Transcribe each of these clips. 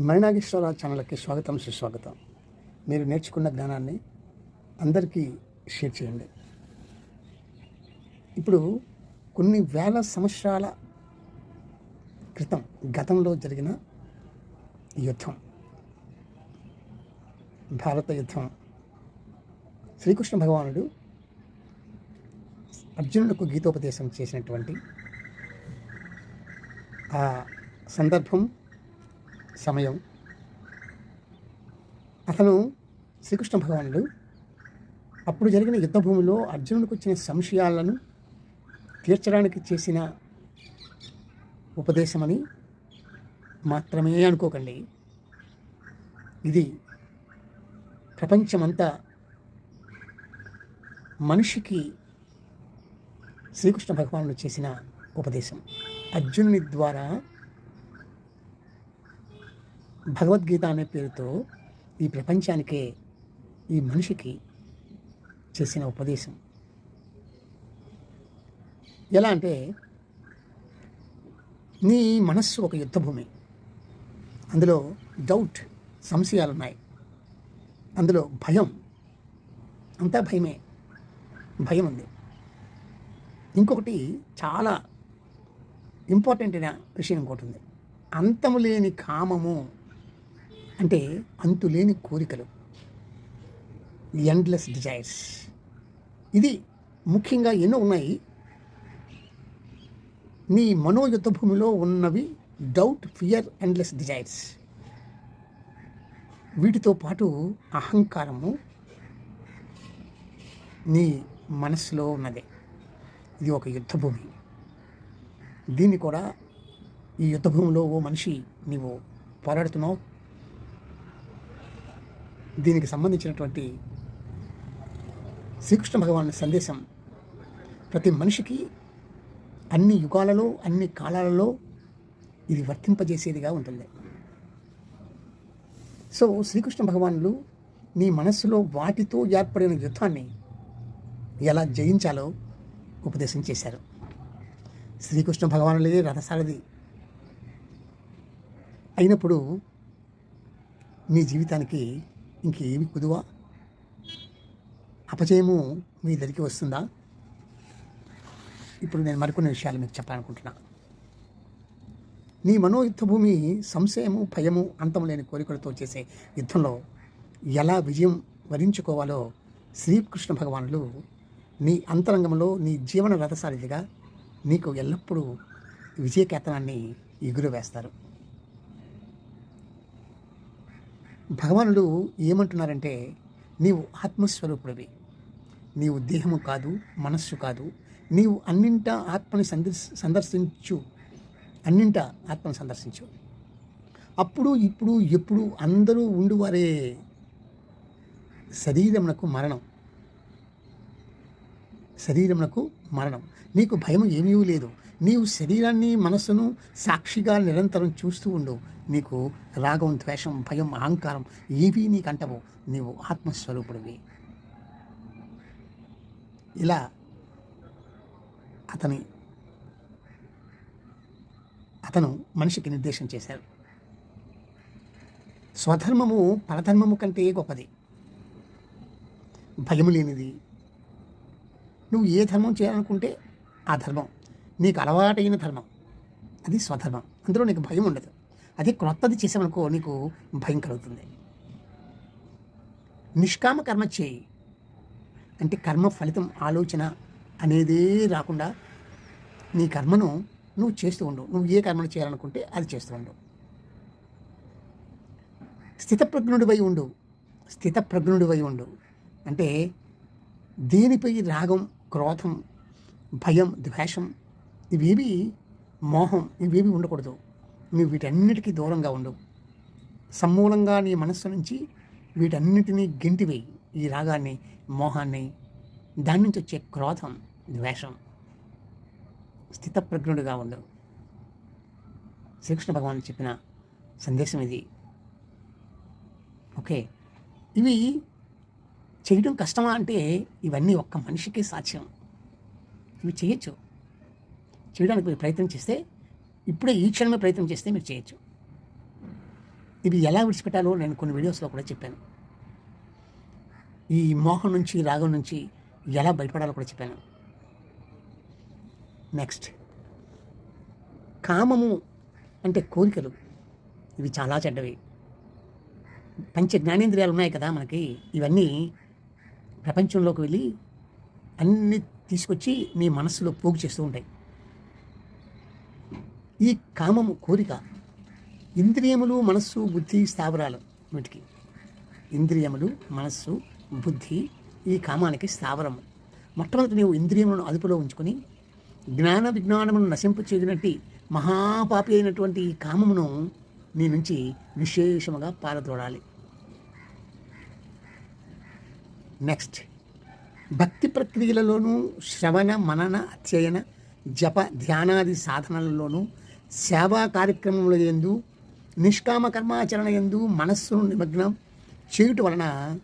మరినాగేశ్వర ఛానల్కి స్వాగతం సుస్వాగతం. మీరు నేర్చుకున్న జ్ఞానాన్ని అందరికీ షేర్ చేయండి. ఇప్పుడు కొన్ని వేల సంవత్సరాల క్రితం గతంలో జరిగిన యుద్ధం. భారత యుద్ధం. శ్రీకృష్ణ భగవానుడు అర్జునుడికి గీతోపదేశం చేసినటువంటి ఆ సందర్భం సమయం. అతను శ్రీకృష్ణ భగవానుడు. అప్పుడు జరిగిన యుద్ధభూమిలో అర్జునుడికి వచ్చిన సంశయాలను తీర్చడానికి చేసిన ఉపదేశమని మాత్రమే అనుకోకండి. ఇది ప్రపంచమంతా మనిషికి శ్రీకృష్ణ భగవానుడు చేసిన ఉపదేశం. అర్జునుని ద్వారా భగవద్గీత అనే పేరుతో ఈ ప్రపంచానికే ఈ మనిషికి చేసిన ఉపదేశం. ఎలా అంటే నీ మనస్సు ఒక యుద్ధభూమి. అందులో డౌట్ సంశయాలు ఉన్నాయి అందులో భయం అంతా భయమే. భయం ఉంది. ఇంకొకటి చాలా ఇంపార్టెంట్ అయిన విషయం ఇంకోటి ఉంది. అంతము లేని కామము అంటే అంతులేని కోరికలు. ఎండ్లెస్ డిజైర్స్ ఇది ముఖ్యంగా ఎన్నో ఉన్నాయి. నీ మనోయుద్ధ భూమిలో ఉన్నవి డౌట్ ఫియర్ ఎండ్లెస్ డిజైర్స్ వీటితో పాటు అహంకారము నీ మనస్సులో ఉన్నదే. ఇది ఒక యుద్ధభూమి. దీన్ని కూడా ఈ యుద్ధభూమిలో ఓ మనిషి నీవు పోరాడుతున్నావు. దీనికి సంబంధించినటువంటి శ్రీకృష్ణ భగవాను సందేశం ప్రతి మనిషికి అన్ని యుగాలలో అన్ని కాలాలలో ఇది వర్తింపజేసేదిగా ఉంటుంది. సో శ్రీకృష్ణ భగవానులు నీ మనస్సులో వాటితో ఏర్పడిన యుద్ధాన్ని ఎలా జయించాలో ఉపదేశం చేశారు. శ్రీకృష్ణ భగవానులే రథసారథి. అయినప్పుడు నీ జీవితానికి ఇంకేమి కుదువా? అపజయము మీ దగ్గరికి వస్తుందా? ఇప్పుడు నేను మరికొన్ని విషయాలు మీకు చెప్పాలనుకుంటున్నా. నీ మనోయుద్ధ భూమి సంశయము భయము అంతం లేని కోరికలతో చేసే యుద్ధంలో ఎలా విజయం వరించుకోవాలో శ్రీకృష్ణ భగవానులు నీ అంతరంగంలో నీ జీవన రథసారిదిగా నీకు ఎల్లప్పుడూ విజయకేతనాన్ని ఎగురవేస్తారు. భగవానుడు ఏమంటున్నారంటే నీవు ఆత్మస్వరూపుడివి. నీవు దేహము కాదు మనస్సు కాదు. నీవు అన్నింట ఆత్మని సందర్శ సందర్శించు. అన్నింట ఆత్మను సందర్శించు. అప్పుడు ఇప్పుడు ఎప్పుడు అందరూ ఉండువారే. శరీరమునకు మరణం. శరీరమునకు మరణం. నీకు భయం ఏమీ లేదు. నీవు శరీరాన్ని మనస్సును సాక్షిగా నిరంతరం చూస్తూ ఉండు. నీకు రాగం ద్వేషం భయం అహంకారం ఏవి నీకు అంటవు నీవు ఆత్మస్వరూపుడివి. ఇలా అతని అతను మనిషికి నిర్దేశం చేశారు స్వధర్మము పరధర్మము కంటే గొప్పది. భయము లేనిది. నువ్వు ఏ ధర్మం చేయాలనుకుంటే ఆ ధర్మం. నీకు అలవాటైన ధర్మం. అది స్వధర్మం. అందులో నీకు భయం ఉండదు. అది క్రొత్తది చేసామనుకో నీకు భయం కలుగుతుంది. నిష్కామ కర్మ చేయి. అంటే కర్మ ఫలితం ఆలోచన అనేదే రాకుండా నీ కర్మను నువ్వు చేస్తూ ఉండు. నువ్వు ఏ కర్మను చేయాలనుకుంటే అది చేస్తూ ఉండు. స్థితప్రజ్ఞుడివై ఉండు. స్థితప్రజ్ఞుడివై ఉండు. అంటే దేనిపై రాగం క్రోధం భయం ద్వేషం ఇవేవి మోహం ఇవేవి ఉండకూడదు. నువ్వు వీటన్నిటికీ దూరంగా ఉండవు. సమూలంగా నీ మనస్సు నుంచి వీటన్నిటినీ గెంటివేయి ఈ రాగాన్ని మోహాన్ని దాని నుంచి వచ్చే క్రోధం ద్వేషం స్థితప్రజ్ఞుడుగా ఉండు శ్రీకృష్ణ భగవాన్ చెప్పిన సందేశం ఇది. ఓకే. ఇవి చేయడం కష్టమా అంటే ఇవన్నీ ఒక్క మనిషికే సాధ్యం. ఇవి చేయొచ్చు. చేయడానికి మీరు ప్రయత్నం చేస్తే ఇప్పుడే ఈ క్షణమే ప్రయత్నం చేస్తే మీరు చేయొచ్చు. ఇవి ఎలా విడిచిపెట్టాలో నేను కొన్ని వీడియోస్లో కూడా చెప్పాను. ఈ మోహం నుంచి రాగం నుంచి ఎలా బయటపడాలో కూడా చెప్పాను. నెక్స్ట్ కామము అంటే కోరికలు. ఇవి చాలా చెడ్డవి. పంచ జ్ఞానేంద్రియాలు ఉన్నాయి కదా మనకి. ఇవన్నీ ప్రపంచంలోకి వెళ్ళి అన్ని తీసుకొచ్చి నీ మనస్సులో పోగు చేస్తూ ఉంటాయి. ఈ కామము కోరిక ఇంద్రియములు మనస్సు బుద్ధి స్థావరాలు వీటికి. ఇంద్రియములు మనస్సు బుద్ధి ఈ కామానికి స్థావరము. మొట్టమొదటి నీవు ఇంద్రియములను అదుపులో ఉంచుకొని జ్ఞాన విజ్ఞానమును నశింపు మహాపాపి అయినటువంటి ఈ కామమును నీ నుంచి విశేషముగా పారదోడాలి నెక్స్ట్ భక్తి ప్రక్రియలలోనూ శ్రవణ మనన అధ్యయన జప ధ్యానాది సాధనలలోనూ సేవా కార్యక్రమముల ఎందు నిష్కామ కర్మాచరణ ఎందు మనస్సును నిమగ్నం చేయుట వలన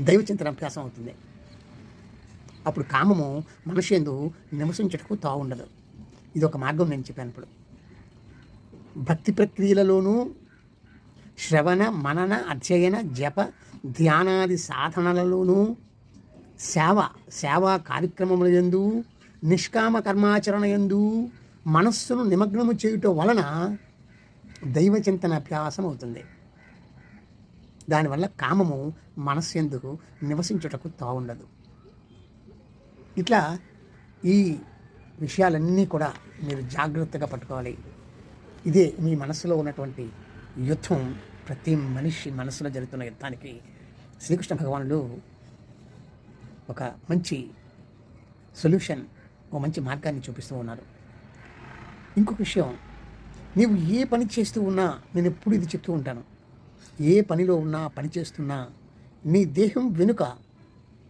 దైవచింతన అభ్యాసం అవుతుంది. అప్పుడు కామము మనిషి ఎందు నివసించటకు తా ఇది ఒక మార్గం నేను చెప్పాను ఇప్పుడు. భక్తి ప్రక్రియలలోనూ శ్రవణ మనన అధ్యయన జప ధ్యానాది సాధనలలోనూ సేవ సేవా కార్యక్రమముల ఎందు నిష్కామ కర్మాచరణ ఎందు మనస్సును నిమగ్నము చేయుట వలన దైవ చింతన అభ్యాసం అవుతుంది. దానివల్ల కామము మనస్సు ఎందుకు నివసించుటకు తావుండదు. ఇట్లా ఈ విషయాలన్నీ కూడా మీరు జాగ్రత్తగా పట్టుకోవాలి. ఇదే మీ మనసులో ఉన్నటువంటి యుద్ధం ప్రతి మనిషి మనసులో జరుగుతున్న యుద్ధానికి శ్రీకృష్ణ భగవానుడు ఒక మంచి సొల్యూషన్ ఒక మంచి మార్గాన్ని చూపిస్తూ ఉన్నారు. ఇంకొక విషయం. నీవు ఏ పని చేస్తూ ఉన్నా నేను ఎప్పుడు ఇది చెప్తూ ఉంటాను. ఏ పనిలో ఉన్నా పని చేస్తున్నా నీ దేహం వెనుక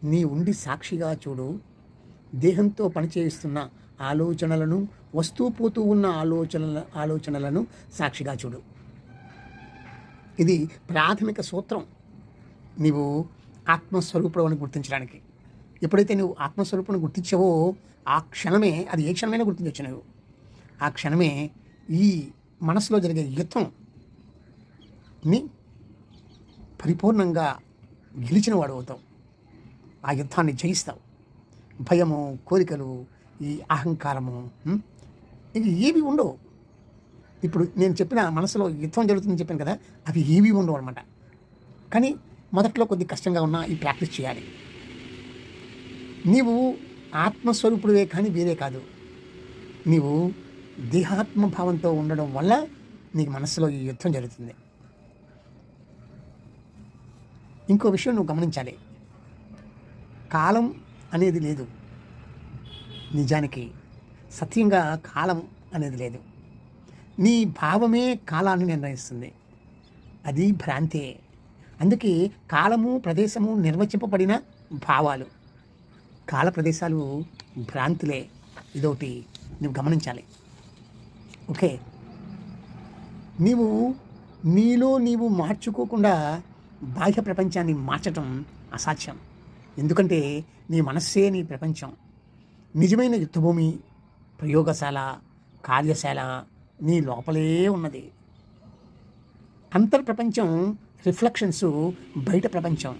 నీ ఉండి సాక్షిగా చూడు. దేహంతో పనిచేస్తున్న ఆలోచనలను వస్తూ పోతూ ఉన్న ఆలోచనల ఆలోచనలను సాక్షిగా చూడు. ఇది ప్రాథమిక సూత్రం. నీవు ఆత్మస్వరూపుడు అని గుర్తించడానికి. ఎప్పుడైతే నువ్వు ఆత్మస్వరూపుని గుర్తించావో ఆ క్షణమే అది ఏ క్షణమైనా గుర్తించవచ్చు నువ్వు ఆ క్షణమే ఈ మనసులో జరిగే యుద్ధం ని పరిపూర్ణంగా గెలిచిన వాడు అవుతావు. ఆ యుద్ధాన్ని జయిస్తావు. భయము కోరికలు ఈ అహంకారము ఇవి ఏవి ఉండవు. ఇప్పుడు నేను చెప్పిన మనసులో యుద్ధం జరుగుతుందని చెప్పాను కదా అవి ఏవి ఉండవు అనమాట కానీ మొదట్లో కొద్ది కష్టంగా ఉన్నా ఈ ప్రాక్టీస్ చేయాలి. నీవు ఆత్మస్వరూపుడివే కానీ వేరే కాదు. నీవు దేహాత్మ భావంతో ఉండడం వల్ల నీకు మనసులో ఈ యుద్ధం జరుగుతుంది. ఇంకో విషయం నువ్వు గమనించాలి. కాలం అనేది లేదు. నిజానికి సత్యంగా కాలం అనేది లేదు. నీ భావమే కాలాన్ని నిర్ణయిస్తుంది. అది భ్రాంతే. అందుకే కాలము ప్రదేశము నిర్వచింపబడిన భావాలు. కాల ప్రదేశాలు భ్రాంతులే. ఇదొకటి నువ్వు గమనించాలి. ఓకే. నీవు నీలో నీవు మార్చుకోకుండా బాహ్య ప్రపంచాన్ని మార్చటం అసాధ్యం. ఎందుకంటే నీ మనస్సే నీ ప్రపంచం. నిజమైన యుద్ధభూమి ప్రయోగశాల కార్యశాల నీ లోపలే ఉన్నది. అంతర్ ప్రపంచం రిఫ్లెక్షన్స్ బయట ప్రపంచం.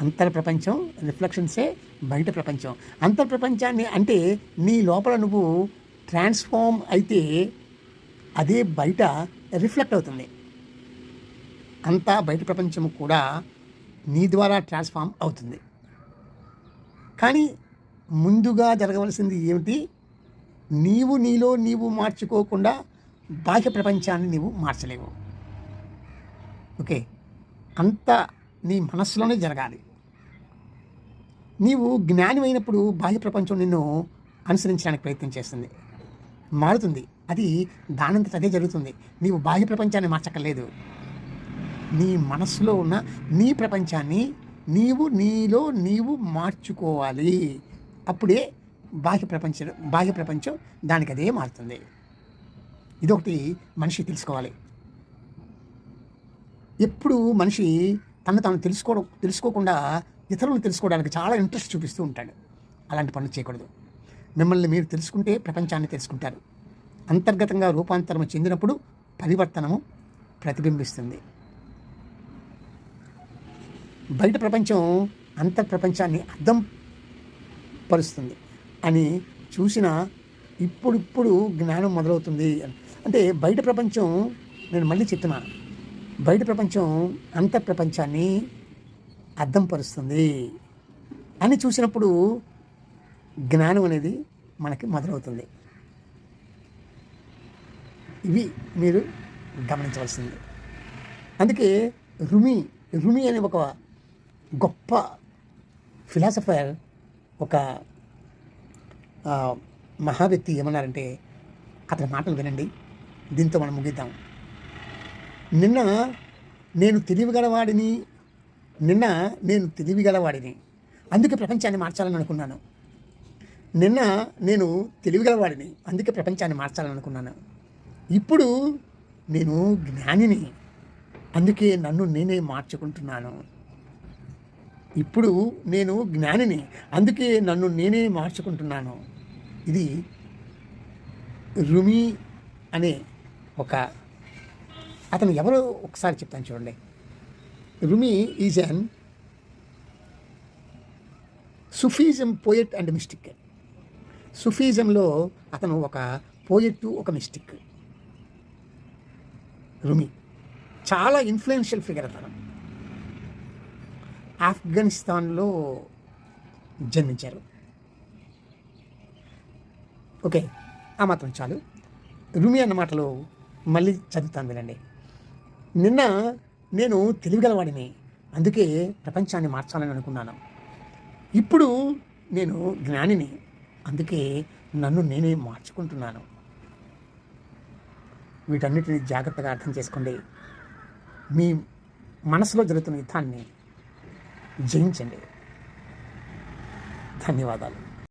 అంతర్ ప్రపంచం రిఫ్లెక్షన్సే బయట ప్రపంచం. అంతర్ ప్రపంచాన్ని అంటే నీ లోపల నువ్వు ట్రాన్స్ఫార్మ్ అయితే అదే బయట రిఫ్లెక్ట్ అవుతుంది. అంతా బయట ప్రపంచం కూడా నీ ద్వారా ట్రాన్స్ఫార్మ్ అవుతుంది. కానీ ముందుగా జరగవలసింది ఏమిటి? నీవు నీలో నీవు మార్చుకోకుండా బాహ్య ప్రపంచాన్ని నీవు మార్చలేవు. ఓకే? అంతా నీ మనస్సులోనే జరగాలి. నీవు జ్ఞానమైనప్పుడు అయినప్పుడు బాహ్య ప్రపంచం నిన్ను అనుసరించడానికి ప్రయత్నం చేస్తుంది. మారుతుంది. అది దానంతట అదే జరుగుతుంది. నీవు బాహ్య ప్రపంచాన్ని మార్చక్కర్లేదు. నీ మనస్సులో ఉన్న నీ ప్రపంచాన్ని నీవు నీలో నీవు మార్చుకోవాలి. అప్పుడే బాహ్య ప్రపంచం బాహ్య ప్రపంచం దానికి అదే మారుతుంది. ఇదొకటి మనిషి తెలుసుకోవాలి. ఎప్పుడు మనిషి తను తాను తెలుసుకోవడం తెలుసుకోకుండా ఇతరులను తెలుసుకోవడానికి చాలా ఇంట్రెస్ట్ చూపిస్తూ ఉంటాడు. అలాంటి పనులు చేయకూడదు. మిమ్మల్ని మీరు తెలుసుకుంటే ప్రపంచాన్ని తెలుసుకుంటారు. అంతర్గతంగా రూపాంతరం చెందినప్పుడు పరివర్తనము ప్రతిబింబిస్తుంది. బయట ప్రపంచం అంతర్ ప్రపంచాన్ని అర్థం పరుస్తుంది. అని చూసిన ఇప్పుడిప్పుడు జ్ఞానం మొదలవుతుంది. అంటే బయట ప్రపంచం నేను మళ్ళీ చెప్తున్నాను బయట ప్రపంచం అంతర్ ప్రపంచాన్ని అర్థం పరుస్తుంది. అని చూసినప్పుడు జ్ఞానం అనేది మనకి మొదలవుతుంది. ఇవి మీరు గమనించవలసింది. అందుకే రుమి రుమి అనే ఒక గొప్ప ఫిలాసఫర్ ఒక మహా వ్యక్తి ఏమన్నారంటే అతని మాటలు వినండి దీంతో మనం ముగిద్దాం. నిన్న నేను తెలివిగలవాడిని నిన్న నేను తెలివిగలవాడిని. అందుకే ప్రపంచాన్ని మార్చాలని అనుకున్నాను. నిన్న నేను తెలివిగలవాడిని. అందుకే ప్రపంచాన్ని మార్చాలనుకున్నాను. ఇప్పుడు నేను జ్ఞానిని. అందుకే నన్ను నేనే మార్చుకుంటున్నాను. ఇప్పుడు నేను జ్ఞానిని. అందుకే నన్ను నేనే మార్చుకుంటున్నాను. ఇది రుమి అనే ఒక అతను ఎవరో ఒకసారి చెప్తాను చూడండి. Rumi is an Sufism poet and mystic. సుఫీజంలో అతను ఒక పోయెట్ ఒక మిస్టిక్. రుమి. చాలా ఇన్ఫ్లుయెన్షియల్ ఫిగర్ అతను. ఆఫ్ఘనిస్తాన్లో జన్మించారు. ఓకే ఆ మాత్రం చాలు. రుమి అన్న మాటలు మళ్ళీ చదువుతాను వినండి. నిన్న నేను తెలివిగలవాడిని అందుకే ప్రపంచాన్ని మార్చాలని అనుకున్నాను. ఇప్పుడు నేను జ్ఞానిని అందుకే నన్ను నేనే మార్చుకుంటున్నాను. వీటన్నిటిని జాగ్రత్తగా అర్థం చేసుకోండి. మీ మనసులో జరుగుతున్న యుద్ధాన్ని జయించండి. ధన్యవాదాలు.